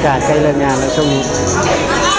ากาศใกล้เลิกงานแล้วช่วงนี้